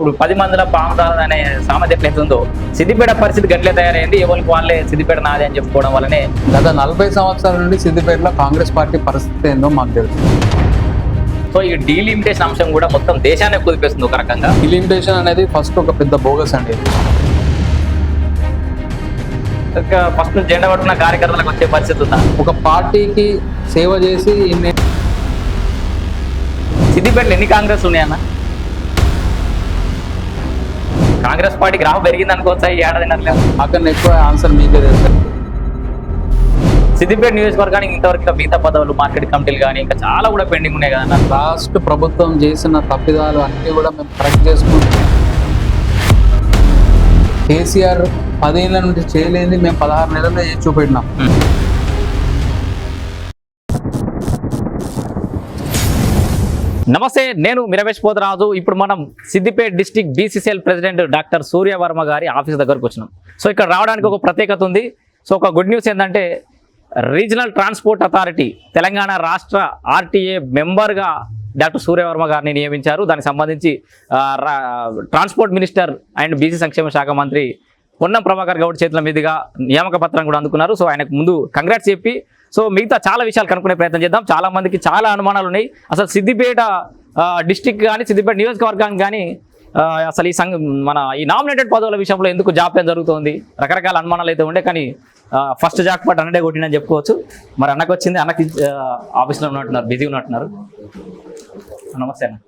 ఇప్పుడు పది మందిలో పాము తారదు అనే సామెత ఎట్లయితే ఉందో సిద్దిపేట పరిస్థితి గట్లే తయారైంది ఎవరికి వాళ్ళే సిద్దిపేట నాదే అని చెప్పుకోవడం వల్లనే. గత నలభై సంవత్సరాల నుండి సిద్దిపేటలో కాంగ్రెస్ పార్టీ పరిస్థితి ఏందో మాకు తెలుసు. సో ఈ డీలిమిటేషన్ అంశం కూడా మొత్తం దేశాన్ని కుదిపేస్తుంది ఒక రకంగా. ఇలిమిటేషన్ అనేది ఫస్ట్ ఒక పెద్ద బోగస్ అండి. ఫస్ట్ నుంచి జెండా పట్టుకున్న కార్యకర్తలకు వచ్చే పరిస్థితి ఉందా? ఒక పార్టీకి సేవ చేసి సిద్దిపేటలో ఎన్ని కాంగ్రెస్ ఉన్నాయన్న? కాంగ్రెస్ పార్టీ గ్రాఫ్ పెరిగింది అనుకోవచ్చా ఈ ఏడాది నాకన్నా ఎక్కువ ఆన్సర్ మీకే తెలుసు. సిద్దిపేట నియోజకవర్గానికి ఇంతవరకు ఇంకా మిగతా పదవులు మార్కెట్ కమిటీలు కానీ ఇంకా చాలా కూడా పెండింగ్ ఉన్నాయి కదా రాష్ట్ర ప్రభుత్వం చేసిన తప్పిదాలు అన్నీ కూడా మేము కరెక్ట్ చేసుకుంటాం కేసీఆర్ పదేళ్ళ నుండి చేయలేని మేము పదహారు నెలల్లో చూపెట్టినాం. నమస్తే నేను మిరవేష్ పోతరాజు. ఇప్పుడు మనం Siddipet district BCCL president doctor Suryavarma గారి ఆఫీస్ దగ్గరకు వచ్చినాం. సో ఇక్కడ రావడానికి ఒక ప్రత్యేకత ఉంది. సో ఒక గుడ్ న్యూస్ ఏంటంటే రీజనల్ ట్రాన్స్పోర్ట్ అథారిటీ తెలంగాణ రాష్ట్ర ఆర్టీఏ మెంబర్గా డాక్టర్ సూర్యవర్మ గారిని నియమించారు. దానికి సంబంధించి రా- ట్రాన్స్పోర్ట్ మినిస్టర్ అండ్ బీసీ సంక్షేమ శాఖ మంత్రి పొన్నం ప్రభాకర్ గౌడ్ చేతుల మీదుగా నియామక పత్రం కూడా అందుకున్నారు. సో ఆయనకు ముందు కంగ్రాట్స్ చెప్పి సో మిగతా చాలా విషయాలు కనుక్కునే ప్రయత్నం చేద్దాం. చాలా మందికి చాలా అనుమానాలు ఉన్నాయి. అసలు సిద్దిపేట డిస్టిక్ కానీ సిద్దిపేట నియోజకవర్గానికి కానీ అసలు ఈ సంఘ మన ఈ నామినేటెడ్ పదవుల విషయంలో ఎందుకు జాప్యం జరుగుతోంది? రకరకాల అనుమానాలు అయితే ఉండే కానీ ఫస్ట్ జాక్ పాట్ అన్నడే కొట్టినని చెప్పుకోవచ్చు. మరి అన్నకు వచ్చింది అన్నకి ఆఫీస్లో ఉన్నట్టున్నారు బిజీ ఉన్నట్టున్నారు. నమస్తే అన్న.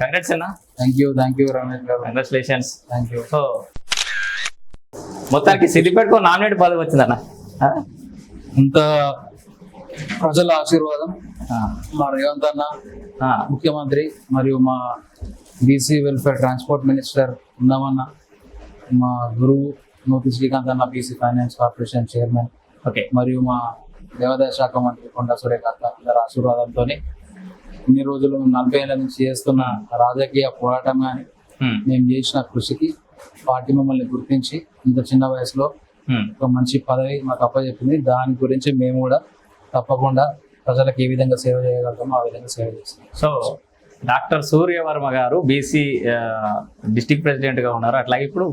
కంగ్రాట్స్ అన్న. Thank you thank you Ramesh గారు. కంగ్రాచులేషన్స్ థ్యాంక్ యూ సో మొత్తానికి సిద్దిపేటకు నామినేట్ పదవి వచ్చిందన్న? ఇంత ప్రజల ఆశీర్వాదం మా రేవంత్ అన్న ముఖ్యమంత్రి మరియు మా బీసీ వెల్ఫేర్ ట్రాన్స్పోర్ట్ మినిస్టర్ ఉన్నామన్న మా గురువు నూతి శ్రీకాంత్ అన్న BC finance corporation chairman okay. మరియు మా దేవాదాయ శాఖ మంత్రి కొండ సురేఖాంత్ అందరి ఆశీర్వాదంతో ఇన్ని రోజులు నలభై ఏళ్ళ నుంచి చేస్తున్న రాజకీయ పోరాటం కానీ మేము చేసిన కృషికి పార్టీ మమ్మల్ని గుర్తించి ఇంత చిన్న వయసులో ఒక మంచి పదవి మాకు అప్పచెప్పింది. దాని గురించి మేము కూడా తప్పకుండా ప్రజలకు ఏ విధంగా సేవ చేయగలుగుతామో ఆ విధంగా సేవ చేస్తాం సో డాక్టర్ సూర్యవర్మ గారు బీసీ డిస్టిక్ ప్రెసిడెంట్గా ఉన్నారు. అట్లాగే ఇప్పుడు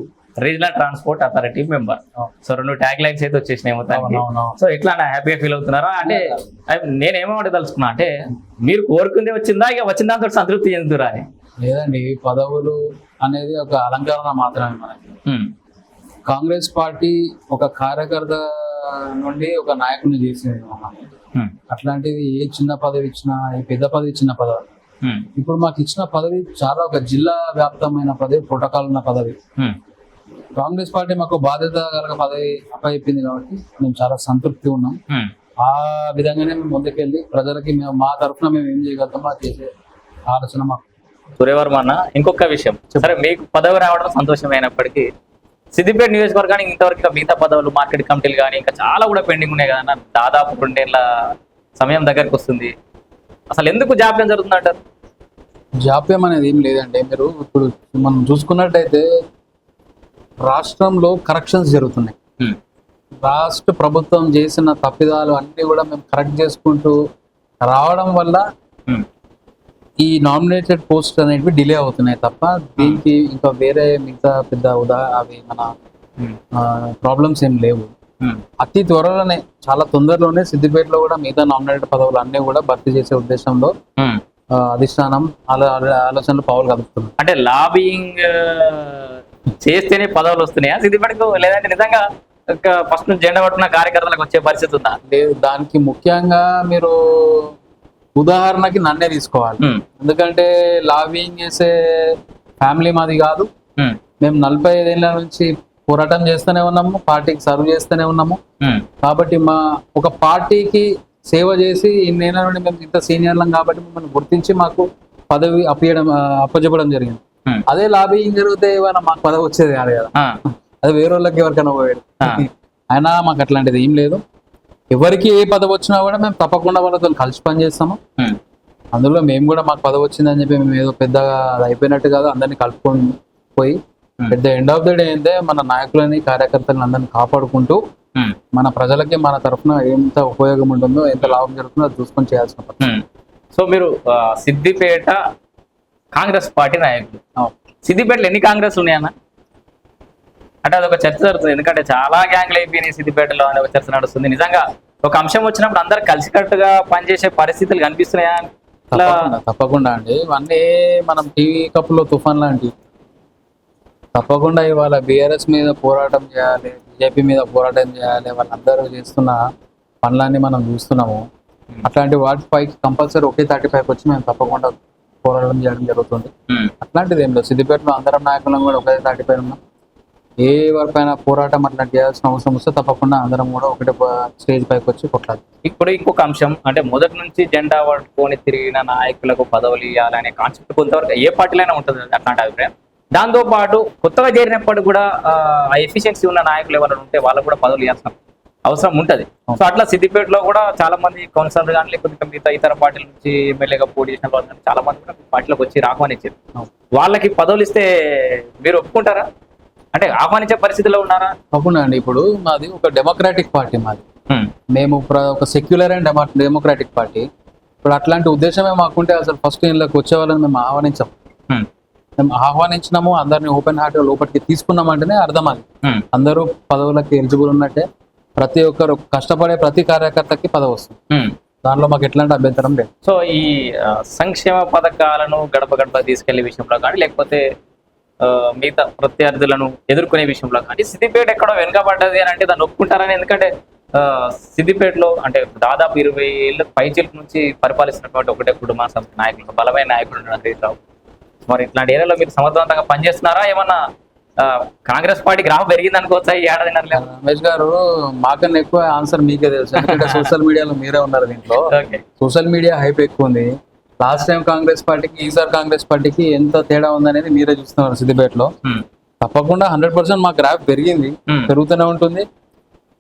regional transport authority member. So రెండు ట్యాగ్ లైన్స్ అయితే వచ్చేసినాయి మొత్తానికి. సో ఎట్లా హ్యాపీగా ఫీల్ అవుతున్నారా? అంటే నేనేమో తలుచుకున్నా అంటే మీరు కోరుకుందే వచ్చిందా? ఇక వచ్చిన దాంతో సంతృప్తి చెందుతురా అని. లేదండి పదవులు అనేది ఒక అలంకరణ మాత్రమే మనకి. కాంగ్రెస్ పార్టీ ఒక కార్యకర్త నుండి ఒక నాయకుడిని చేసింది అట్లాంటిది ఏ చిన్న పదవి ఇచ్చినా ఏ పెద్ద పదవి చిన్న పదవి. ఇప్పుడు మాకు ఇచ్చిన పదవి చాలా ఒక జిల్లా వ్యాప్తమైన పదవి ప్రోటోకాల్ ఉన్న పదవి. కాంగ్రెస్ పార్టీ మాకు బాధ్యత కలగ పదవి అప్పచెప్పింది కాబట్టి మేము చాలా సంతృప్తి ఉన్నాం. ఆ విధంగానే మేము ముందుకెళ్ళి ప్రజలకి మేము మా తరఫున మేము ఏం చేయగలుగుతామో చేసే ఆలోచన మాకు. సూర్యవర్మ అన్న ఇంకొక విషయం. సరే మీకు పదవి రావడం సంతోషమైనప్పటికీ సిద్దిపేట నియోజకవర్గానికి ఇంతవరకు మిగతా పదవులు మార్కెట్ కమిటీలు కానీ ఇంకా చాలా కూడా పెండింగ్ ఉన్నాయి కదా దాదాపు రెండేళ్ళ సమయం దగ్గరికి వస్తుంది. అసలు ఎందుకు జాప్యం జరుగుతుంది అంటారు జాప్యం అనేది ఏం లేదండి. మీరు ఇప్పుడు మనం చూసుకున్నట్టయితే రాష్ట్రంలో కరెక్షన్స్ జరుగుతున్నాయి. రాష్ట్ర ప్రభుత్వం చేసిన తప్పిదాలు అన్ని కూడా మేము కరెక్ట్ చేసుకుంటూ రావడం వల్ల ఈ నామినేటెడ్ పోస్ట్ అనేవి డిలే అవుతున్నాయి తప్ప దీనికి ఇంకా వేరే మిగతా పెద్ద ఉదా అవి మన ప్రాబ్లమ్స్ ఏం లేవు. ఉమ్, అతి త్వరలోనే చాలా తొందరలోనే సిద్దిపేటలో కూడా మిగతా నామినేటెడ్ పదవులు అన్ని కూడా భర్తీ చేసే ఉద్దేశంలో అధిష్టానం అలా ఆలోచనలు పావులు కలుపుతుంది అంటే లాబింగ్ చేస్తేనే పదవులు వస్తున్నాయా సిద్దిపేటకు? లేదంటే నిజంగా ఫస్ట్ నుంచి జెండా పట్టుకున్న కార్యకర్తలకు వచ్చే పరిస్థితి ఉందా? లేదు దానికి ముఖ్యంగా మీరు ఉదాహరణకి నన్నే తీసుకోవాలి. ఎందుకంటే లాబింగ్ చేసే ఫ్యామిలీ మాది కాదు. మేము నలభై ఐదేళ్ళ నుంచి పోరాటం చేస్తూనే ఉన్నాము పార్టీకి సర్వ్ చేస్తూనే ఉన్నాము. కాబట్టి మా ఒక పార్టీకి సేవ చేసి ఇన్నేళ్ళ నుండి మేము ఇంత సీనియర్లం కాబట్టి మమ్మల్ని గుర్తించి మాకు పదవి అప్పయడం అప్పచెప్పడం జరిగింది. అదే లాబింగ్ జరిగితే ఏమైనా మాకు పదవి వచ్చేది కాదు కదా. అది వేరే వాళ్ళకి ఎవరికైనా పోయాడు. అయినా మాకు అట్లాంటిది ఏం లేదు. ఎవరికి ఏ పదవి వచ్చినా కూడా మేము తప్పకుండా వాళ్ళతో కలిసి పని చేస్తాము అందులో మేము కూడా మాకు పదవి వచ్చిందని చెప్పి మేము ఏదో పెద్దగా అది అయిపోయినట్టు కాదు అందరినీ కలుపుకొని పోయి. పెద్ద ఎండ్ ఆఫ్ ద డే ఏంటంటే మన నాయకులని కార్యకర్తలను అందరిని కాపాడుకుంటూ మన ప్రజలకి మన తరఫున ఎంత ఉపయోగం ఉంటుందో ఎంత లాభం జరుగుతుందో అది చూసుకొని చేయాల్సిన. సో మీరు సిద్దిపేట కాంగ్రెస్ పార్టీ నాయకులు. సిద్దిపేటలో ఎన్ని కాంగ్రెస్ ఉన్నాయన్న అంటే అదొక చర్చ జరుగుతుంది. ఎందుకంటే చాలా గ్యాంగ్లు అయిపోయినాయి సిద్దిపేటలో అనే ఒక చర్చ నడుస్తుంది. నిజంగా ఒక అంశం వచ్చినప్పుడు అందరు కలిసికట్టుగా పనిచేసే పరిస్థితులు కనిపిస్తున్నాయా? తప్పకుండా అండి. ఇవన్నీ మనం టీవీ కప్పులో తుఫాన్ లాంటి. తప్పకుండా ఇవాళ బీఆర్ఎస్ మీద పోరాటం చేయాలి బీజేపీ మీద పోరాటం చేయాలి వాళ్ళందరూ చేస్తున్న పనులన్నీ మనం చూస్తున్నాము. అట్లాంటి వాటి పైకి కంపల్సరీ ఒకే థర్టీ ఫైవ్ వచ్చి మేము తప్పకుండా పోరాటం చేయడం జరుగుతుంది. అట్లాంటిది ఏం లేదు. సిద్దిపేటలో అందరం నాయకులం కూడా ఒకే థర్టీ ఫైవ్ ఉన్నాం. ఏ వరకైనా పోరాటం అట్లా చేయాల్సిన అవసరం వస్తే తప్పకుండా అందరం కూడా ఒకటే స్టేజ్ పైకి వచ్చి కొట్లాలి ఇప్పుడు ఇంకొక అంశం అంటే మొదటి నుంచి జెండా పట్టుకొని తిరిగిన నాయకులకు పదవులు ఇవ్వాలనే కాన్సెప్ట్ కొంతవరకు ఏ పార్టీలైనా ఉంటుంది అట్లాంటి అభిప్రాయం దాంతో పాటు కొత్తగా చేరినప్పుడు కూడా ఆ ఎఫిషియన్సీ ఉన్న నాయకులు ఎవరైనా ఉంటే వాళ్ళకు కూడా పదవులు ఇవ్వాల్సిన అవసరం ఉంటది. సో అట్లా సిద్దిపేటలో కూడా చాలా మంది కౌన్సిలర్ కానీ లేకపోతే మిగతా ఇతర పార్టీల నుంచి ఎమ్మెల్యేగా పోటీ చేసిన వాళ్ళు చాలా మంది కూడా పార్టీలోకి వచ్చి ఆహ్వానించారు అవును. వాళ్ళకి పదవులు ఇస్తే మీరు ఒప్పుకుంటారా? అంటే ఆహ్వానించే పరిస్థితిలో ఉన్నారా తప్పకుండా అండి ఇప్పుడు మాది ఒక డెమోక్రాటిక్ పార్టీ మాది. మేము ఒక secular and demo democratic party ఇప్పుడు అట్లాంటి ఉద్దేశమే మాకుంటే అసలు ఫస్ట్ ఇళ్ళకి వచ్చే వాళ్ళని మేము ఆహ్వానించాం. మేము ఆహ్వానించినాము అందరిని ఓపెన్ హార్ట్ లోపలికి తీసుకున్నామంటేనే అర్థం అది. అందరూ పదవులకి ఎలిజిబుల్ ఉన్నట్టే ప్రతి ఒక్కరు కష్టపడే ప్రతి కార్యకర్తకి పదవి వస్తుంది. దానిలో మాకు ఎట్లాంటి అభ్యంతరం లేదు సో ఈ సంక్షేమ పథకాలను గడప గడప తీసుకెళ్ళే విషయంలో కానీ లేకపోతే మిగతా ప్రత్యర్థులను ఎదుర్కొనే విషయంలో కానీ సిద్దిపేట ఎక్కడో వెనుకబడ్డది అని అంటే దాన్ని ఒప్పుకుంటారని ఎందుకంటే ఆ, సిద్దిపేటలో అంటే దాదాపు ఇరవై ఏళ్ళ పైచిలకు నుంచి పరిపాలిస్తున్నటువంటి ఒకటే కుటుంబ సంస్థ నాయకులు బలమైన నాయకుడు హరీష్ రావు. మరి ఇట్లాంటి ఏరియాలో మీరు సమర్థవంతంగా పనిచేస్తున్నారా? ఏమన్నా కాంగ్రెస్ పార్టీ గ్రాఫ్ పెరిగింది అనుకోవచ్చా ఈ ఏడాది? రమేష్ గారు మాకన్నా ఎక్కువ ఆన్సర్ మీకే తెలుసు. సోషల్ మీడియాలో మీరే ఉన్నారు దీంట్లో. సోషల్ మీడియా హైప్ ఎక్కువ ఉంది. లాస్ట్ టైం కాంగ్రెస్ పార్టీకి ఈసారి కాంగ్రెస్ పార్టీకి ఎంత తేడా ఉందనేది మీరే చూస్తున్నారు సిద్దిపేటలో. తప్పకుండా హండ్రెడ్ పర్సెంట్ మా గ్రాఫ్ పెరిగింది. పెరుగుతూనే ఉంటుంది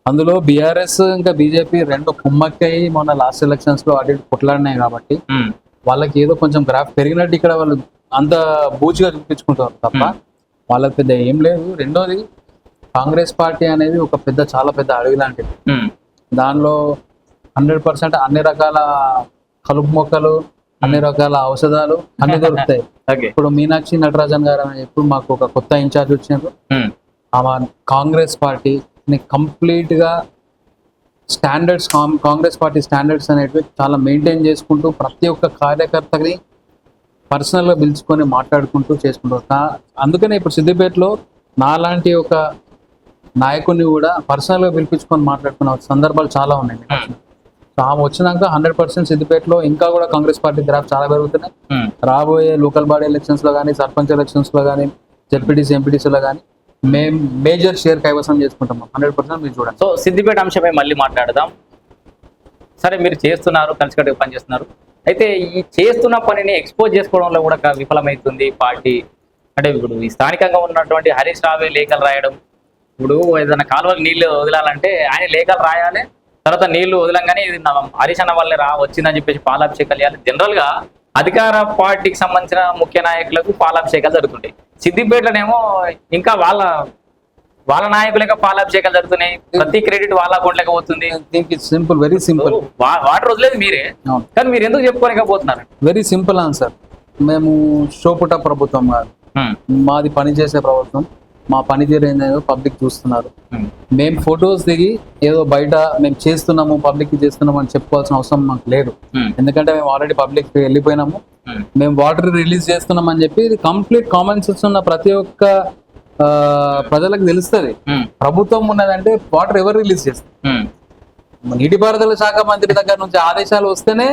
అందులో బీఆర్ఎస్ ఇంకా బీజేపీ రెండు కుమ్మక్కై మొన్న లాస్ట్ ఎలక్షన్స్లో అటు కొట్లాడినాయి కాబట్టి. వాళ్ళకి ఏదో కొంచెం గ్రాఫ్ పెరిగినట్టు ఇక్కడ వాళ్ళు అంత బూచిగా చూపించుకుంటారు తప్ప వాళ్ళకి పెద్ద ఏం లేదు రెండోది కాంగ్రెస్ పార్టీ అనేది ఒక పెద్ద చాలా పెద్ద అడవి లాంటిది. దానిలో హండ్రెడ్ పర్సెంట్ అన్ని రకాల కలుపు మొక్కలు అన్ని రకాల ఔషధాలు అన్ని దొరుకుతాయి. ఇప్పుడు మీనాక్షి నటరాజన్ గారు అని చెప్పి మాకు ఒక కొత్త ఇన్ఛార్జ్ వచ్చినారు. ఆమె కాంగ్రెస్ పార్టీని కంప్లీట్గా స్టాండర్డ్స్ కాంగ్రెస్ పార్టీ స్టాండర్డ్స్ అనేటివి చాలా మెయింటైన్ చేసుకుంటూ ప్రతి ఒక్క కార్యకర్తని పర్సనల్గా పిలుచుకొని మాట్లాడుకుంటూ చేసుకుంటారు అందుకనే ఇప్పుడు సిద్దిపేటలో నాలాంటి ఒక నాయకుడిని కూడా పర్సనల్గా పిలిపించుకొని మాట్లాడుకున్న సందర్భాలు చాలా ఉన్నాయి. సో ఆమె వచ్చినాక హండ్రెడ్ పర్సెంట్ సిద్దిపేటలో ఇంకా కూడా కాంగ్రెస్ పార్టీ గ్రాఫ్ చాలా పెరుగుతున్నాయి. రాబోయే లోకల్ బాడీ ఎలక్షన్స్లో కానీ సర్పంచ్ ఎలక్షన్స్లో కానీ జెడ్పీటీసీ ఎంపీటీసీ లో కానీ మేము మేజర్ షేర్ కైవసం చేసుకుంటాం హండ్రెడ్ పర్సెంట్ మీరు చూడండి. సో సిద్దిపేట అంశమే మళ్ళీ మాట్లాడదాం. సరే మీరు చేస్తున్నారు కలిసికట్టుగా పని చేస్తున్నారు అయితే ఈ చేస్తున్న పనిని ఎక్స్పోజ్ చేసుకోవడంలో కూడా విఫలమవుతుంది పార్టీ. అంటే ఇప్పుడు ఈ స్థానికంగా ఉన్నటువంటి హరీష్ రావే లేఖలు రాయడం. ఇప్పుడు ఏదైనా కాలువలు నీళ్ళు వదలాలంటే ఆయన లేఖలు రాయాలి తర్వాత నీళ్ళు వదలంగానే ఇది నా హరీష్ అన్న వల్లే రా వచ్చిందని చెప్పేసి పాలాభిషేకాలు చేయాలి. జనరల్గా అధికార పార్టీకి సంబంధించిన ముఖ్య నాయకులకు పాలాభిషేకాలు జరుగుతుంటాయి. సిద్దిపేటలోనేమో ఇంకా వాళ్ళ వాళ్ళ నాయకులకే పాలాభిషేకాలు జరుగుతున్నాయి. ప్రతి క్రెడిట్ వాళ్ళ అకౌంట్లోకి పోతుంది. దీనికి సింపుల్ వెరీ సింపుల్ వాటర్ వదిలేదు మీరే. కానీ మీరు ఎందుకు చెప్పుకోలేకపోతున్నారు? వెరీ సింపుల్ ఆన్సర్ మేము షోపుట ప్రభుత్వం కాదు. హ్మ్, మాది పనిచేసే ప్రభుత్వం. మా పనితీరు ఏందో పబ్లిక్ చూస్తున్నారు. హ్మ్, మేము ఫొటోస్ దిగి ఏదో బయట మేము చేస్తున్నాము పబ్లిక్ చేస్తున్నాము అని చెప్పుకోవాల్సిన అవసరం మాకు లేదు. హ్మ్, ఎందుకంటే మేము ఆల్రెడీ పబ్లిక్ వెళ్ళిపోయినాము. హ్మ్, మేము వాటర్ రిలీజ్ చేస్తున్నాం అని చెప్పి ఇది కంప్లీట్ కామన్ సెన్స్ ఉన్న ప్రతి ఒక్క ప్రజలకు తెలుస్తుంది. ప్రభుత్వం ఉన్నదంటే వాటర్ ఎవరు రిలీజ్ చేస్తారు? నీటిపారుదల శాఖ మంత్రి దగ్గర నుంచి ఆదేశాలు వస్తేనే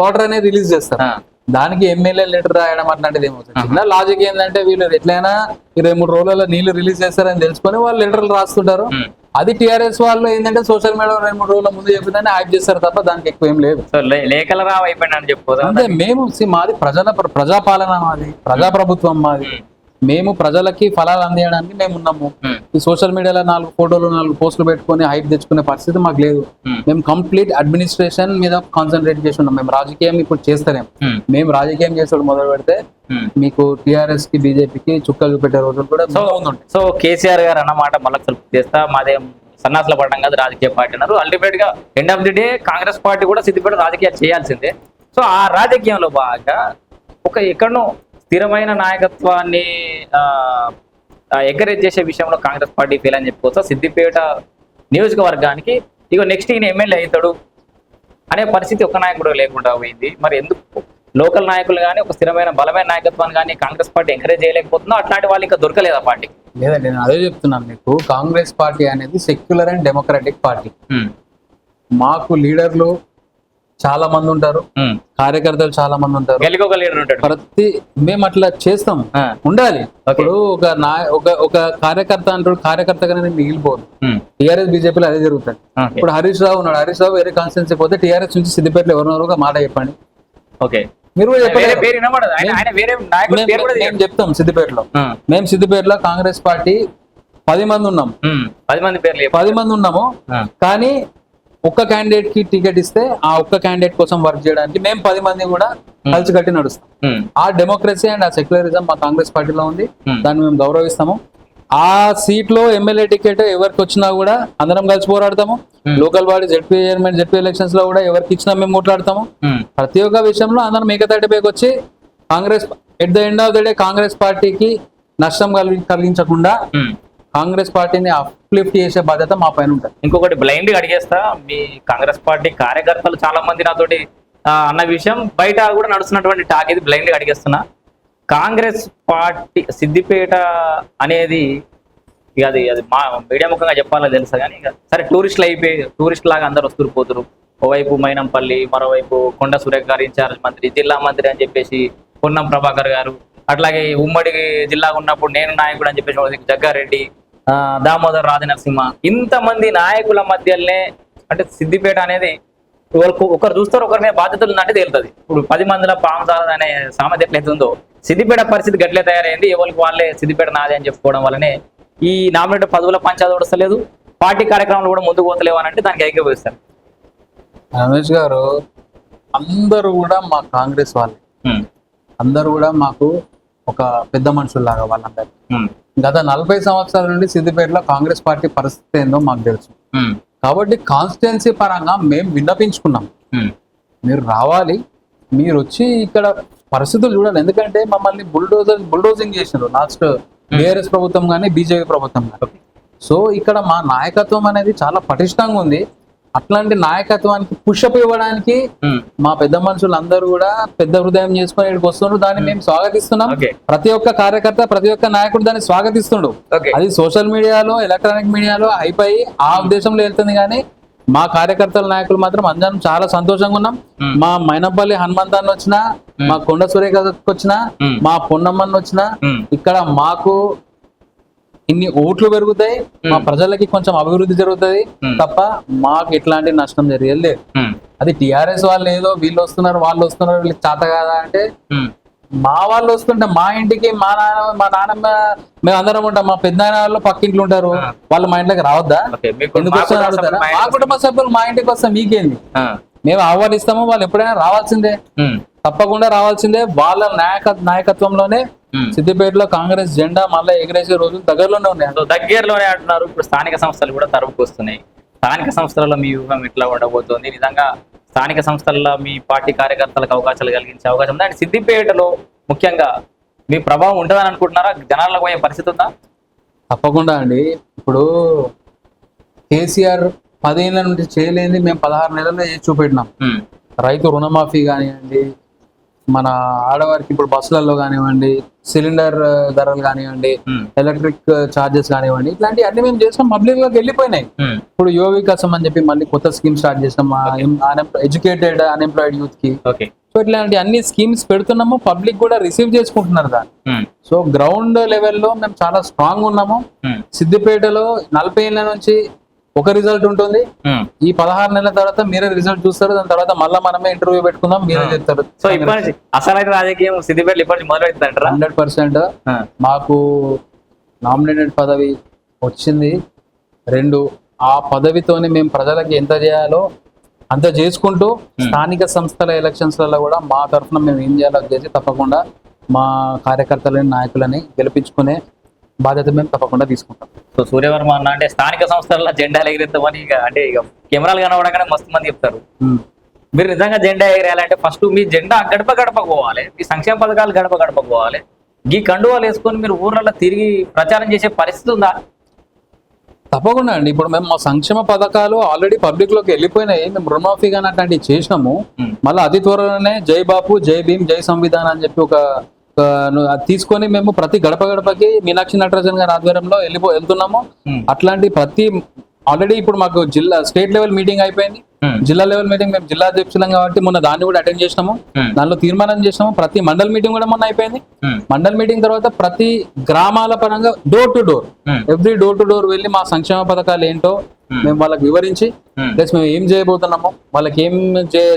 వాటర్ అనేది రిలీజ్ చేస్తారు. దానికి ఎమ్మెల్యే లెటర్ రాయడం అట్లాంటిది ఏమవుతుంది? చిన్న లాజిక్ ఏంటంటే వీళ్ళు ఎట్లయినా ఇరవై మూడు రోజులలో నీళ్ళు రిలీజ్ చేస్తారని తెలుసుకొని వాళ్ళు లెటర్లు రాస్తుంటారు. హ్మ్. అది టిఆర్ఎస్ వాళ్ళు ఏంటంటే సోషల్ మీడియా రెండు మూడు రోజుల ముందు చెప్పిందని యాడ్ చేస్తారు తప్ప దానికి ఎక్కువ ఏం లేదు. లేఖల రావు అయిపోయినా చెప్పుకోదా అంటే మేము మాది ప్రజల ప్రజాపాలన మాది ప్రజాప్రభుత్వం మాది. మేము ప్రజలకి ఫలాలు అందించడానికి మేము ఉన్నాము. Hmm. ఈ సోషల్ మీడియాలో నాలుగు ఫోటోలు నాలుగు పోస్టులు పెట్టుకుని హైట్ తెచ్చుకునే పరిస్థితి మాకు లేదు. Hmm. మేము కంప్లీట్ అడ్మినిస్ట్రేషన్ మీద కాన్సన్ట్రేట్ చేసి ఉన్నాం. మేము రాజకీయం ఇప్పుడు చేస్తలేం. Hmm. మేము రాజకీయం చేసేవాడు మొదలు పెడితే మీకు టిఆర్ఎస్కి బీజేపీకి చుక్కలు పెట్టే రోజులు కూడా సో సో కేసీఆర్ గారు అన్నమాట మళ్ళీ చేస్తా. మాదే సన్నాసులు పడడం కాదు రాజకీయ పార్టీ అన్నారు. అల్టిమేట్గా end of the day Congress party కూడా సిద్దిపేట రాజకీయాలు చేయాల్సిందే. సో ఆ రాజకీయంలో బాగా ఒక ఎక్కడో స్థిరమైన నాయకత్వాన్ని ఎంకరేజ్ చేసే విషయంలో కాంగ్రెస్ పార్టీ ఫెయిల్ అని చెప్పుకోవచ్చు. సిద్దిపేట నియోజకవర్గానికి ఇక నెక్స్ట్ ఈయన ఎమ్మెల్యే అవుతాడు అనే పరిస్థితి ఒక నాయకుడు లేకుండా పోయింది. మరి ఎందుకు? లోకల్ నాయకులు కానీ ఒక స్థిరమైన బలమైన నాయకత్వాన్ని కానీ కాంగ్రెస్ పార్టీ ఎంకరేజ్ చేయలేకపోతుందో? అట్లాంటి వాళ్ళు ఇంకా దొరకలేదా పార్టీ లేదండి నేను అదే చెప్తున్నాను మీకు. కాంగ్రెస్ పార్టీ అనేది సెక్యులర్ అండ్ డెమోక్రటిక్ పార్టీ. మాకు లీడర్లు చాలా మంది ఉంటారు. కార్యకర్తలు చాలా మంది ఉంటారు. ప్రతి మేము అట్లా చేస్తాం ఉండాలి. ఇప్పుడు ఒక నా ఒక ఒక కార్యకర్త అంటాడు కార్యకర్తగానే మిగిలిపోదు టీఆర్ఎస్ బీజేపీలో అదే జరుగుతుంది. ఇప్పుడు హరీష్ రావు ఉన్నాడు. హరీష్ రావు వేరే కాన్స్టిట్యున్సీ పోతే టీఆర్ఎస్ నుంచి సిద్దిపేటలో ఎవరున్నారో ఒక మాట చెప్పండి. ఓకే. మీరు మేము. చెప్తాం సిద్దిపేటలో. మేము సిద్దిపేటలో కాంగ్రెస్ పార్టీ పది మంది ఉన్నాం. పది మంది పేర్లు. పది మంది ఉన్నాము. కానీ ఒక్క క్యాండిడేట్కి టికెట్ ఇస్తే ఆ ఒక్క క్యాండిడేట్ కోసం వర్క్ చేయడానికి మేము పది మంది కూడా కలిసి కట్టి నడుస్తాం. ఆ డెమోక్రసీ అండ్ ఆ సెక్యులరిజం మా కాంగ్రెస్ పార్టీలో ఉంది. దాన్ని మేము గౌరవిస్తాము. ఆ సీట్లో ఎమ్మెల్యే టికెట్ ఎవరికి వచ్చినా కూడా అందరం కలిసి పోరాడతాము. Local body ZP chairman ZP ఎలక్షన్స్లో కూడా ఎవరికి ఇచ్చినా మేము మాట్లాడతాము. ప్రతి ఒక్క విషయంలో అందరం ఏకతాటిపైకి వచ్చి Congress at the end of the day Congress పార్టీకి నష్టం కలిగి కలిగించకుండా. కాంగ్రెస్ పార్టీని అప్లిఫ్ట్ చేసే బాధ్యత మా పైన ఉంటుంది. ఇంకొకటి బ్లైండ్ అడిగేస్తా మీ కాంగ్రెస్ పార్టీ కార్యకర్తలు చాలా మంది నాతోటి అన్న విషయం బయట కూడా నడుస్తున్నటువంటి టాక్ ఇది బ్లైండ్ అడిగేస్తున్నా. కాంగ్రెస్ పార్టీ సిద్దిపేట అనేది ఇక అది అది మా మీడియా ముఖంగా చెప్పాలో తెలుసా కానీ ఇక సరే టూరిస్టులు అయిపోయి టూరిస్ట్ లాగా అందరు వస్తురు పోతురు ఓవైపు మైనంపల్లి మరోవైపు కొండ సురేఖ గారు ఇన్ఛార్జ్ మంత్రి జిల్లా మంత్రి అని చెప్పేసి పొన్నం ప్రభాకర్ గారు అట్లాగే ఉమ్మడి జిల్లా ఉన్నప్పుడు నేను నాయకుడు అని చెప్పేసి జగ్గారెడ్డి దామోదర్ రాజనరసింహ ఇంతమంది నాయకుల మధ్యలోనే అంటే సిద్దిపేట అనేది ఒకరు ఒకరు చూస్తారు ఒకరి మీద బాధ్యతలు ఉన్నట్టు తేలుతుంది. ఇప్పుడు పది మందిలో పాము సారదు అనే సామెత ఎట్లయితే ఉందో సిద్దిపేట పరిస్థితి గట్లే తయారైంది ఎవరికి వాళ్ళే సిద్దిపేట నాదే అని చెప్పుకోవడం వల్లనే ఈ నామినేట్ పదవుల పంచాయతీ వస్తలేదు పార్టీ కార్యక్రమాలు కూడా ముందుకు పోతలేవు అని అంటే దానికి ఐక్యపోయిస్తారు రమేష్ గారు అందరూ కూడా మా కాంగ్రెస్ వాళ్ళే. అందరూ కూడా మాకు ఒక పెద్ద మనుషుల్లాగా వాళ్ళందరూ గత నలభై సంవత్సరాల నుండి సిద్దిపేటలో కాంగ్రెస్ పార్టీ పరిస్థితి ఏందో మాకు తెలుసు. కాబట్టి కాన్స్టిట్యున్సీ పరంగా మేము విన్నపించుకున్నాం. మీరు రావాలి మీరు వచ్చి ఇక్కడ పరిస్థితులు చూడాలి ఎందుకంటే మమ్మల్ని బుల్డోజర్ బుల్డోజింగ్ చేసినారు లాస్ట్ బీఆర్ఎస్ ప్రభుత్వం కానీ బీజేపీ ప్రభుత్వం కానీ సో ఇక్కడ మా నాయకత్వం అనేది చాలా పటిష్టంగా ఉంది. అట్లాంటి నాయకత్వానికి పుషప్ ఇవ్వడానికి మా పెద్ద మనుషులు అందరూ కూడా పెద్ద హృదయం చేసుకొని ఇక్కడికి వస్తున్నారు దాన్ని మేము స్వాగతిస్తున్నాం. ప్రతి ఒక్క కార్యకర్త ప్రతి ఒక్క నాయకుడు దాన్ని స్వాగతిస్తుండు. అది సోషల్ మీడియాలో ఎలక్ట్రానిక్ మీడియాలో అయిపోయి ఆ ఉద్దేశంలో వెళ్తుంది కానీ మా కార్యకర్తల నాయకులు మాత్రం అందరం చాలా సంతోషంగా ఉన్నాం. Hmm. మా మైనపల్లి హనుమంతాన్ని వచ్చినా మా కొండ సురేఖ వచ్చినా Hmm. మా పొన్నమ్మని వచ్చినా ఇక్కడ మాకు ఇన్ని ఓట్లు పెరుగుతాయి మా ప్రజలకి కొంచెం అభివృద్ధి జరుగుతుంది. తప్ప మాకు ఎట్లాంటి నష్టం జరిగేది లేదు. అది టిఆర్ఎస్ వాళ్ళు ఏదో వీళ్ళు వస్తున్నారు వాళ్ళు వస్తున్నారు వీళ్ళకి చేత కాదా అంటే మా వాళ్ళు వస్తుంటే మా ఇంటికి మా నాన్న మా నాన్నమ్మ మేము అందరం ఉంటాం మా పెద్ద వాళ్ళు పక్కింట్లో ఉంటారు. వాళ్ళు మా ఇంట్లోకి రావద్దా? ఎందుకు మా కుటుంబ సభ్యులు మా కుటుంబ సభ్యులు మా ఇంటికి వస్తాం మీకేంది? మేము ఆహ్వానిస్తాము వాళ్ళు ఎప్పుడైనా రావాల్సిందే. తప్పకుండా రావాల్సిందే. వాళ్ళ నాయక నాయకత్వంలోనే. సిద్దిపేటలో కాంగ్రెస్ జెండా మళ్ళీ ఎగిరేసే రోజులు దగ్గరలోనే ఉన్నాయి. దగ్గరలోనే అంటున్నారు. ఇప్పుడు స్థానిక సంస్థలు కూడా తరువుకు వస్తున్నాయి. స్థానిక సంస్థలలో మీ వ్యూహం ఎట్లా ఉండబోతోంది. విధంగా స్థానిక సంస్థల్లో మీ పార్టీ కార్యకర్తలకు అవకాశాలు కలిగించే అవకాశం ఉంది. అండ్ సిద్దిపేటలో ముఖ్యంగా మీ ప్రభావం ఉంటుందని అనుకుంటున్నారా? జనాలకు పోయే పరిస్థితి ఉందా? తప్పకుండా అండి. ఇప్పుడు కేసీఆర్ పదేళ్ళ నుండి చేయలేని మేము పదహారు నెలల్లో చేసి చూపెట్టినాం. రైతు రుణమాఫీ కానివ్వండి మన ఆడవారికి ఇప్పుడు బస్సులలో కానివ్వండి సిలిండర్ ధరలు కానివ్వండి ఎలక్ట్రిక్ చార్జెస్ కానివ్వండి ఇట్లాంటి అన్ని మేము చేసాం పబ్లిక్లోకి వెళ్ళిపోయినాయి. ఇప్పుడు యువ వికాసం అని చెప్పి మళ్ళీ కొత్త స్కీమ్ స్టార్ట్ చేసాం ఎడ్యుకేటెడ్ అన్ఎంప్లాయిడ్ యూత్కి సో ఇట్లాంటి అన్ని స్కీమ్స్ పెడుతున్నాము. పబ్లిక్ కూడా రిసీవ్ చేసుకుంటున్నారు దాన్ని. సో గ్రౌండ్ లెవెల్లో మేము చాలా స్ట్రాంగ్ ఉన్నాము. సిద్దిపేటలో నలభై ఏళ్ళ నుంచి ఒక రిజల్ట్ ఉంటుంది. ఈ పదహారు నెలల తర్వాత మీరే రిజల్ట్ చూస్తారు. దాని తర్వాత మళ్ళీ మనమే ఇంటర్వ్యూ పెట్టుకుందాం మీరే చెప్తారు. సో ఇప్పటి నుంచి అసలైన రాజకీయం సిద్దిపేటలో ఇప్పటి అంటారా హండ్రెడ్ పర్సెంట్ మాకు నామినేటెడ్ పదవి వచ్చింది. రెండు ఆ పదవితోనే మేము ప్రజలకి ఎంత చేయాలో అంత చేసుకుంటూ స్థానిక సంస్థల ఎలక్షన్స్లలో కూడా మా తరఫున మేము ఏం చేయాలో చేసి తప్పకుండా మా కార్యకర్తలని నాయకులని గెలిపించుకునే బాధ్యత మేము తప్పకుండా తీసుకుంటాం. సో సూర్యవర్మ అన్న అంటే స్థానిక సంస్థల్లో జెండాలు ఎగిరిద్దామని ఇక అంటే ఇక కెమెరాలు కనబడగానే మస్తు మంది చెప్తారు. మీరు నిజంగా జెండా ఎగరేయాలంటే ఫస్ట్ మీ జెండా గడప గడపకు పోవాలి. మీ సంక్షేమ పథకాలు గడప గడపకు పోవాలి. ఈ కండువాలు వేసుకొని మీరు ఊర్లలో తిరిగి ప్రచారం చేసే పరిస్థితి ఉందా? తప్పకుండా అండి. ఇప్పుడు మేము మా సంక్షేమ పథకాలు ఆల్రెడీ పబ్లిక్లోకి వెళ్ళిపోయినాయి. మేము రుణమాఫీ కానీ అట్లాంటివి చేసినాము. మళ్ళీ అతి త్వరలోనే జై బాపు జై భీమ్ జై సంవిధాన్ అని చెప్పి ఒక తీసుకొని మేము ప్రతి గడప గడపకి మీనాక్షి నటరాజన్ గారి ఆధ్వర్యంలో వెళ్ళిపో వెళ్తున్నాము. అట్లాంటి ప్రతి ఆల్రెడీ ఇప్పుడు మాకు జిల్లా స్టేట్ లెవెల్ మీటింగ్ అయిపోయింది. జిల్లా లెవెల్ మీటింగ్ మేము జిల్లా అధ్యక్షులం కాబట్టి మొన్న దాన్ని కూడా అటెండ్ చేసినాము. దానిలో తీర్మానం చేసినాము ప్రతి మండల్ మీటింగ్ కూడా మొన్న అయిపోయింది. మండల్ మీటింగ్ తర్వాత ప్రతి గ్రామాల పరంగా door to door. Every door to door వెళ్ళి మా సంక్షేమ పథకాలు ఏంటో మేము వాళ్ళకి వివరించి. ప్లస్ మేము ఏం చేయబోతున్నాము వాళ్ళకి ఏం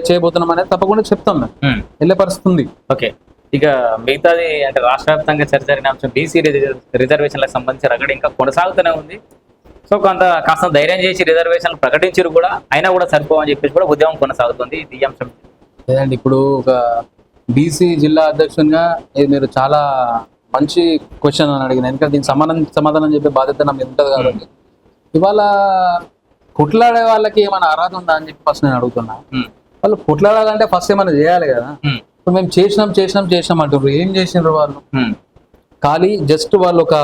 చేయబోతున్నాం అనేది తప్పకుండా చెప్తాం మేము. వెళ్ళే పరిస్థితి ఉంది ఓకే ఇక మిగతాది అంటే రాష్ట్ర వ్యాప్తంగా చర్చ జరిగిన అంశం బీసీ రిజర్వేషన్లకు సంబంధించి రగడ ఇంకా కొనసాగుతూనే ఉంది. సో కొంత కాస్త ధైర్యం చేసి రిజర్వేషన్లు ప్రకటించారు కూడా అయినా కూడా సరిపోవని చెప్పేసి కూడా ఉద్యమం కొనసాగుతుంది ఇది ఈ అంశం. లేదండి ఇప్పుడు ఒక బీసీ జిల్లా అధ్యక్షునిగా ఇది మీరు చాలా మంచి క్వశ్చన్ అని అడిగింది ఎందుకంటే దీనికి సమాధానం సమాధానం చెప్పే బాధ్యత నా మీద ఉంటుంది కాబట్టి. ఇవాళ కొట్లాడే వాళ్ళకి ఏమైనా అర్హత ఉందా అని చెప్పి ఫస్ట్ నేను అడుగుతున్నా. వాళ్ళు కొట్లాడాలంటే ఫస్ట్ ఏమైనా చేయాలి కదా. ఇప్పుడు మేము చేసినాం చేసినాం చేసినాం అంటారు ఏం చేసినారు వాళ్ళు. ఖాళీ జస్ట్ వాళ్ళు ఒక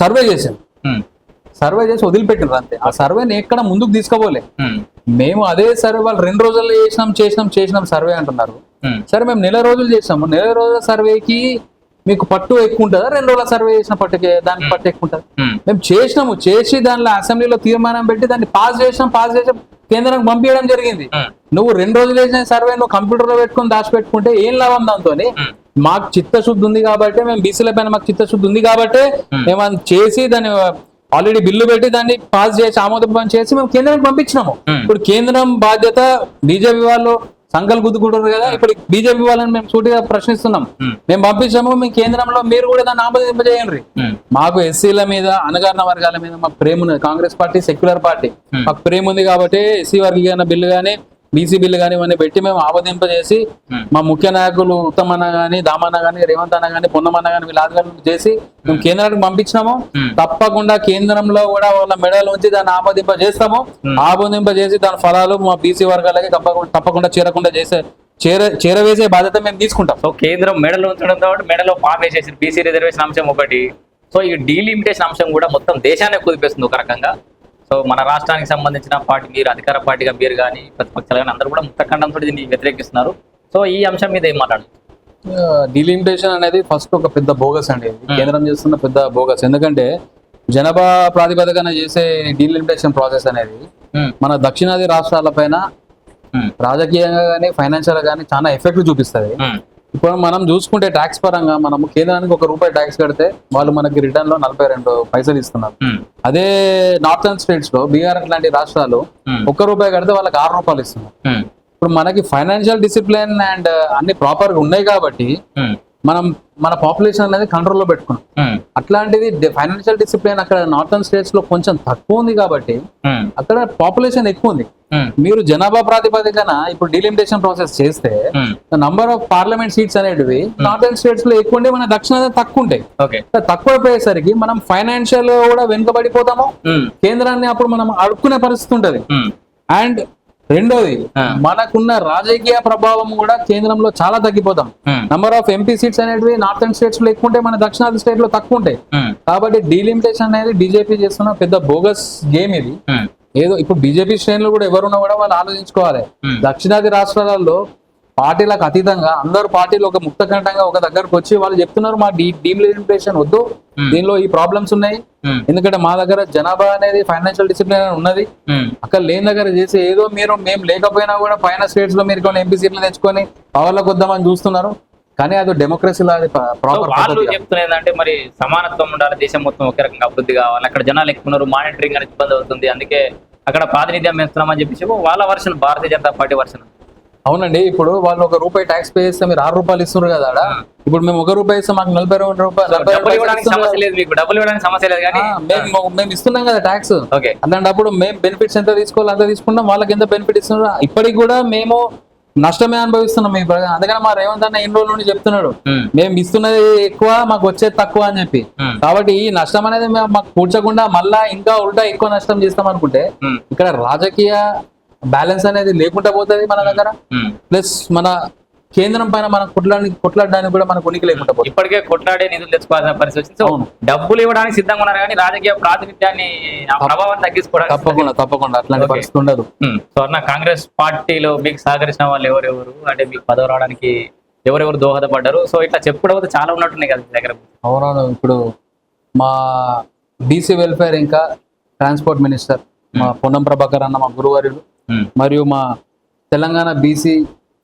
సర్వే చేశారు. సర్వే చేసి వదిలిపెట్టినారు అంతే. ఆ సర్వేని ఎక్కడ ముందుకు తీసుకోపోలే. ఉమ్. మేము అదే సర్వే వాళ్ళు రెండు రోజుల్లో చేసినాం చేసినాం చేసినాం సర్వే అంటున్నారు. సరే మేము నెల రోజులు చేసాము నెల రోజుల సర్వేకి మీకు పట్టు ఎక్కువ ఉంటుందా? రెండు రోజుల సర్వే చేసిన పట్టుకి దానికి పట్టు ఎక్కువ ఉంటుంది. మేము చేసినాము. చేసి దానిలో అసెంబ్లీలో తీర్మానం పెట్టి దాన్ని పాస్ చేసినాం పాస్ చేసాం కేంద్రానికి పంపించడం జరిగింది. నువ్వు రెండు రోజులు చేసిన సర్వే నువ్వు కంప్యూటర్లో పెట్టుకొని దాచిపెట్టుకుంటే ఏం లాభం దాంతో. మాకు చిత్తశుద్ధి ఉంది కాబట్టి మేము బీసీల పైన మాకు చిత్తశుద్ధి ఉంది కాబట్టి. మేము అది చేసి దాన్ని ఆల్రెడీ బిల్లు పెట్టి దాన్ని పాస్ చేసి ఆమోదం చేసి మేము కేంద్రానికి పంపించినాము. ఇప్పుడు కేంద్రం బాధ్యత బీజేపీ వాళ్ళు సంకల్ గుద్దుకుంటారు కదా ఇప్పుడు బీజేపీ వాళ్ళని మేము సూటిగా ప్రశ్నిస్తున్నాం. మేము పంపించాము మీ కేంద్రంలో మీరు కూడా దాన్ని ఆమోదింపజేయండి. మాకు ఎస్సీల మీద అణగారిన వర్గాల మీద మాకు ప్రేమ ఉన్నది కాంగ్రెస్ పార్టీ సెక్యులర్ పార్టీ. మాకు ప్రేమ ఉంది కాబట్టి ఎస్సీ వర్గీకరణ బిల్లు కానీ బీసీ బిల్లు కానీ ఇవన్నీ పెట్టి మేము ఆమోదింపజేసి Hmm. మా ముఖ్య నాయకులు ఉత్తమన్న గాని దామన్న గాని రేవంత్ అన్న గాని పొన్నమన్న గాని వీళ్ళ ఆధ్వర్యం చేసి మేము కేంద్రానికి పంపించినాము. Hmm. తప్పకుండా కేంద్రంలో కూడా వాళ్ళ మెడల్ ఉంచి దాన్ని ఆమోదింప చేస్తాము Hmm. ఆమోదింప చేసి దాని ఫలాలు మా బీసీ వర్గాలకి తప్పకుండా తప్పకుండా చేరకుండా చేసే చేర చేరవేసే బాధ్యత మేము తీసుకుంటాం. సో కేంద్రం మెడలు ఉంచడంతో పాటు మెడలో పాము వేసేసింది బీసీ రిజర్వేషన్ అంశం ఒకటి. సో ఈ డీలిమిటేషన్ అంశం కూడా మొత్తం దేశాన్ని కుదిపేస్తుంది ఒక రకంగా. సో మన రాష్ట్రానికి సంబంధించిన పార్టీ మీరు అధికార పార్టీగా మీరు కానీ ప్రతిపక్షాలు కానీ అందరూ కూడా ముక్తఖండంతో దీన్ని వ్యతిరేకిస్తున్నారు. సో ఈ అంశం మీద ఏం మాట్లాడు డిలిమిటేషన్ అనేది ఫస్ట్ ఒక పెద్ద బోగస్ అండి. ఇది. కేంద్రం చేస్తున్న పెద్ద బోగస్ ఎందుకంటే జనాభా ప్రాతిపదికన చేసే డిలిమిటేషన్ ప్రాసెస్ అనేది మన దక్షిణాది రాష్ట్రాల పైన రాజకీయంగా కానీ ఫైనాన్షియల్ కానీ చాలా ఎఫెక్ట్ చూపిస్తుంది. ఇప్పుడు మనం చూసుకుంటే ట్యాక్స్ పరంగా మనము కేంద్రానికి ఒక రూపాయి ట్యాక్స్ కడితే వాళ్ళు మనకి రిటర్న్లో నలభై రెండు పైసలు ఇస్తున్నారు. అదే నార్థన్ స్టేట్స్లో బీహార్ అట్లాంటి రాష్ట్రాలు ఒక్క రూపాయి కడితే వాళ్ళకి ఆరు రూపాయలు ఇస్తున్నారు. ఇప్పుడు మనకి ఫైనాన్షియల్ డిసిప్లిన్ అండ్ అన్ని ప్రాపర్గా ఉన్నాయి కాబట్టి మనం మన పాపులేషన్ అనేది కంట్రోల్లో పెట్టుకున్నాం. అట్లాంటిది ఫైనాన్షియల్ డిసిప్లిన్ అక్కడ నార్థన్ స్టేట్స్లో కొంచెం తక్కువ ఉంది కాబట్టి అక్కడ పాపులేషన్ ఎక్కువ ఉంది. మీరు జనాభా ప్రాతిపదికన ఇప్పుడు డిలిమిటేషన్ ప్రాసెస్ చేస్తే నంబర్ ఆఫ్ పార్లమెంట్ సీట్స్ అనేటివి నార్థన్ స్టేట్స్లో ఎక్కువ ఉండే మన దక్షిణాది తక్కువ ఉంటాయి తక్కువ అయిపోయేసరికి మనం ఫైనాన్షియల్ కూడా వెనుకబడిపోతాము. కేంద్రాన్ని అప్పుడు మనం అడుక్కునే పరిస్థితి ఉంటది. అండ్ రెండోది. మనకున్న రాజకీయ ప్రభావం కూడా కేంద్రంలో చాలా తగ్గిపోతాం. నంబర్ ఆఫ్ ఎంపీ సీట్స్ అనేటివి నార్థన్ స్టేట్స్లో ఎక్కువ ఉంటాయి మన దక్షిణాది స్టేట్లో తక్కువ ఉంటాయి కాబట్టి డీలిమిటేషన్ అనేది బీజేపీ చేస్తున్న పెద్ద బోగస్ గేమ్ ఇది. ఏదో ఇప్పుడు బీజేపీ శ్రేణులు కూడా ఎవరున్నా కూడా వాళ్ళు ఆలోచించుకోవాలి. దక్షిణాది రాష్ట్రాలలో పార్టీలకు అతీతంగా అందరు పార్టీలు ఒక ముక్తకంఠంగా ఒక దగ్గరకు వచ్చి వాళ్ళు చెప్తున్నారు మా డీ డీలిమిటేషన్ వద్దు. దీనిలో ఈ ప్రాబ్లమ్స్ ఉన్నాయి. ఎందుకంటే మా దగ్గర జనాభా అనేది ఫైనాన్షియల్ డిసిప్లిన్ ఉన్నది. అక్కడ లేని దగ్గర చేసి ఏదో మీరు మేము లేకపోయినా కూడా పైన స్టేట్స్లో మీరు ఎంపీ సీట్లు తెచ్చుకొని పవర్లోకి వద్దామని చూస్తున్నారు. కానీ అది డెమోక్రసీలో అది వాళ్ళు ఏంటంటే మరి సమానత్వం ఉండాలి దేశం మొత్తం ఒకే రకంగా అభివృద్ధి కావాలి అక్కడ జనాలు ఎక్కువ ఉన్నారు మానిటరింగ్ అనేది ఇబ్బంది అవుతుంది అందుకే అక్కడ ప్రాతినిధ్యం పెంచుతున్నామని చెప్పేసి వాళ్ళ version Bharatiya Janata party version అవునండి ఇప్పుడు వాళ్ళు ఒక రూపాయి ట్యాక్స్ పే చేస్తే మీరు ఆరు రూపాయలు ఇస్తున్నారు కదా. ఇప్పుడు మేము ఒక రూపాయి ఇస్తే మాకు నలభై రెండు రూపాయలు నలభై డబ్బులు రూపాయలు ఇవ్వడానికి ఇస్తున్నారు. సమస్య లేదు మీకు డబ్బులు ఇవ్వడానికి సమస్య లేదు కానీ ఆ, మేము ఇస్తున్నాం కదా ట్యాక్స్ ఓకే అలాంటప్పుడు మేము బెనిఫిట్స్ ఎంత తీసుకోవాలి అంత తీసుకుంటాం వాళ్ళకి ఎంత బెనిఫిట్ ఇస్తున్నారు. ఇప్పటికి కూడా మేము నష్టమే అనుభవిస్తున్నాం ప్ర- అందుకని మా రేవంత్ అన్న ఎన్ని రోజుల నుండి చెప్తున్నాడు మేము. ఇస్తున్నది ఎక్కువ మాకు వచ్చేది తక్కువ అని చెప్పి. కాబట్టి ఈ నష్టం అనేది మేము మాకు పూడ్చకుండా మళ్ళా ఇంకా ఉల్టా ఎక్కువ నష్టం చేస్తాం అనుకుంటే ఇక్కడ రాజకీయ బ్యాలెన్స్ అనేది లేకుండా పోతుంది మన దగ్గర. ప్లస్ మన కేంద్రం పైన మనం కొట్లాడానికి కొట్లాడడానికి కూడా మనకు ఉనికి లేకుండా ఇప్పటికే కొట్లాడే నిధులు తెచ్చుకోవాల్సిన పరిస్థితి వచ్చింది. అవును. డబ్బులు ఇవ్వడానికి సిద్ధంగా ఉన్నారు కానీ రాజకీయ ప్రాతినిధ్యాన్ని ఆ ప్రభావాన్ని తగ్గించుకోవడానికి తప్పకుండా తప్పకుండా. అట్లాంటి. పరిస్థితి ఉండదు. సో అన్న కాంగ్రెస్ పార్టీలో మీకు సహకరించిన వాళ్ళు ఎవరెవరు? అంటే మీకు పదవి రావడానికి ఎవరెవరు దోహదపడ్డారు? సో ఇట్లా చెప్పుకోవడం చాలా ఉన్నట్టున్నాయి కదా దగ్గర. అవునవును. ఇప్పుడు మా బీసీ వెల్ఫేర్ ఇంకా ట్రాన్స్పోర్ట్ మినిస్టర్ మా పొన్నం ప్రభాకర్ అన్న మా గురువార్యులు ఉమ్. మరియు మా Telangana BC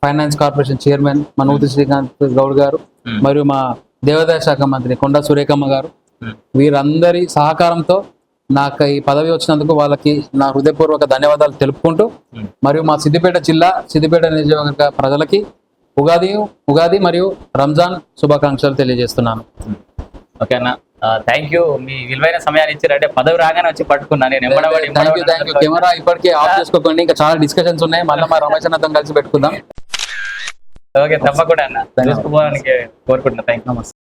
finance corporation chairman మనూతి Srikanth Goud గారు Hmm. మరియు మా దేవాదాయ శాఖ మంత్రి కొండా సురేఖమ్మ గారు. Hmm. వీరందరి సహకారంతో నాకు ఈ పదవి వచ్చినందుకు వాళ్ళకి నా హృదయపూర్వక ధన్యవాదాలు తెలుపుకుంటూ Hmm. మరియు మా సిద్దిపేట జిల్లా సిద్దిపేట నియోజకవర్గ ప్రజలకి ఉగాది ఉగాది మరియు రంజాన్ శుభాకాంక్షలు తెలియజేస్తున్నాను. ఓకే అన్న. థ్యాంక్ యూ మీ విలువైన సమయాన్ని ఇచ్చారు. అంటే పదవి రాగానే వచ్చి పట్టుకున్నా. నేను కెమెరా ఇప్పటికే ఆఫ్ చేసుకోకండి. ఇంకా చాలా డిస్కషన్స్ ఉన్నాయి. మళ్ళీ మా రమేష్ అన్నతో కలిసి పెట్టుకుందాం. ఓకే తప్పకుండా అన్న. తెలుసుకోవడానికి కోరుకుంటున్నా. థ్యాంక్ నమస్తే.